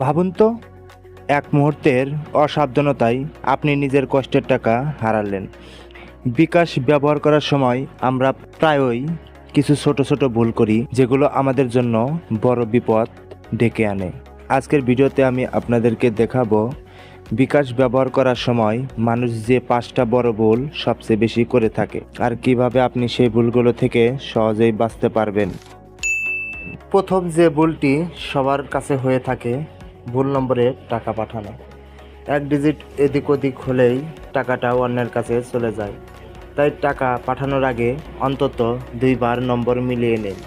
ভাবুন তো, এক মুহূর্তের অসাবধানতায় আপনি নিজের কষ্টের টাকা হারালেন। বিকাশ ব্যবহার করার সময় আমরা প্রায়ই কিছু ছোট ছোট ভুল করি, যেগুলো আমাদের জন্য বড় বিপদ ডেকে আনে। আজকের ভিডিওতে আমি আপনাদেরকে দেখাবো, বিকাশ ব্যবহার করার সময় মানুষ যে পাঁচটা বড় ভুল সবচেয়ে বেশি করে থাকে, আর কীভাবে আপনি সেই ভুলগুলো থেকে সহজেই বাঁচতে পারবেন। প্রথম যে ভুলটি সবার কাছে হয়ে থাকে ভুল নম্বরে টাকা পাঠানো। এক ডিজিট এদিক ওদিক হলেই টাকাটা অন্যের কাছে চলে যায়। তাই টাকা পাঠানোর আগে অন্তত দুইবার নম্বর মিলিয়ে নিন।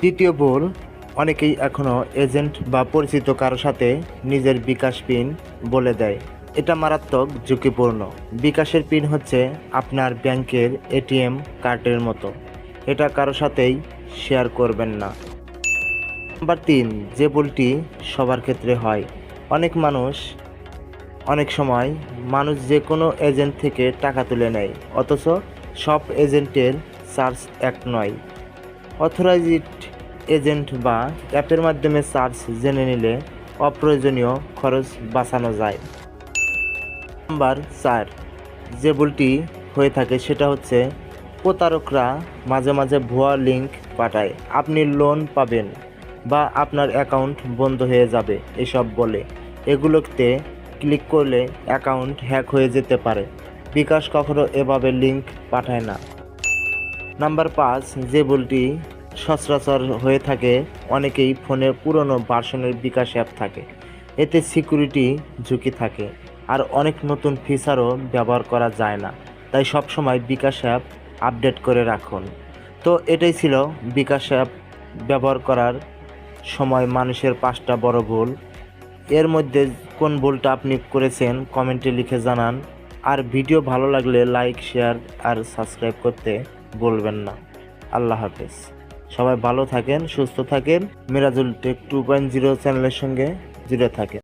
তৃতীয় ভুল, অনেকেই এখনও এজেন্ট বা পরিচিত কারও সাথে নিজের বিকাশ পিন বলে দেয়। এটা মারাত্মক ঝুঁকিপূর্ণ। বিকাশের পিন হচ্ছে আপনার ব্যাংকের এটিএম কার্ডের মতো। এটা কারও সাথেই শেয়ার করবেন না। নাম্বার তিন, যে ভুলটি সবার ক্ষেত্রে হয়। অনেক মানুষ অনেক সময় মানুষ যে কোনো এজেন্ট থেকে টাকা তুলে নেয়, অথচ সব এজেন্টের চার্জ এক নয়। অথরাইজড এজেন্ট বা অ্যাপের মাধ্যমে চার্জ জেনে নিলে অপ্রয়োজনীয় খরচ বাঁচানো যায়। নাম্বার চার, যে ভুলটি হয়ে থাকে সেটা হচ্ছে প্রতারকরা মাঝে মাঝে ভুয়া লিঙ্ক পাঠায়। আপনি লোন পাবেন। বা আপনার অ্যাকাউন্ট বন্ধ হয়ে যাবে, এসব বলে। এগুলোতে ক্লিক করলে অ্যাকাউন্ট হ্যাক হয়ে যেতে পারে। বিকাশ কখনো এভাবে লিঙ্ক পাঠায় না। নাম্বার পাঁচ, যে বলটি সচরাচর হয়ে থাকে, অনেকেই ফোনের পুরনো ভার্সনের বিকাশ অ্যাপ থাকে। এতে সিকিউরিটি ঝুঁকি থাকে, আর অনেক নতুন ফিচারও ব্যবহার করা যায় না। তাই সবসময় বিকাশ অ্যাপ আপডেট করে রাখুন। তো এটাই ছিল বিকাশ অ্যাপ ব্যবহার করার সময় মানুষের পাঁচটা বড় ভুল। এর মধ্যে কোন ভুলটা আপনি করেছেন, কমেন্টে লিখে জানান। আর ভিডিও ভালো লাগলে লাইক, শেয়ার আর সাবস্ক্রাইব করতে বলবেন না। আল্লাহ হাফেজ। সবাই ভালো থাকেন, সুস্থ থাকেন। Mirajul tech two point zero চ্যানেলের সঙ্গে জুড়ে থাকেন।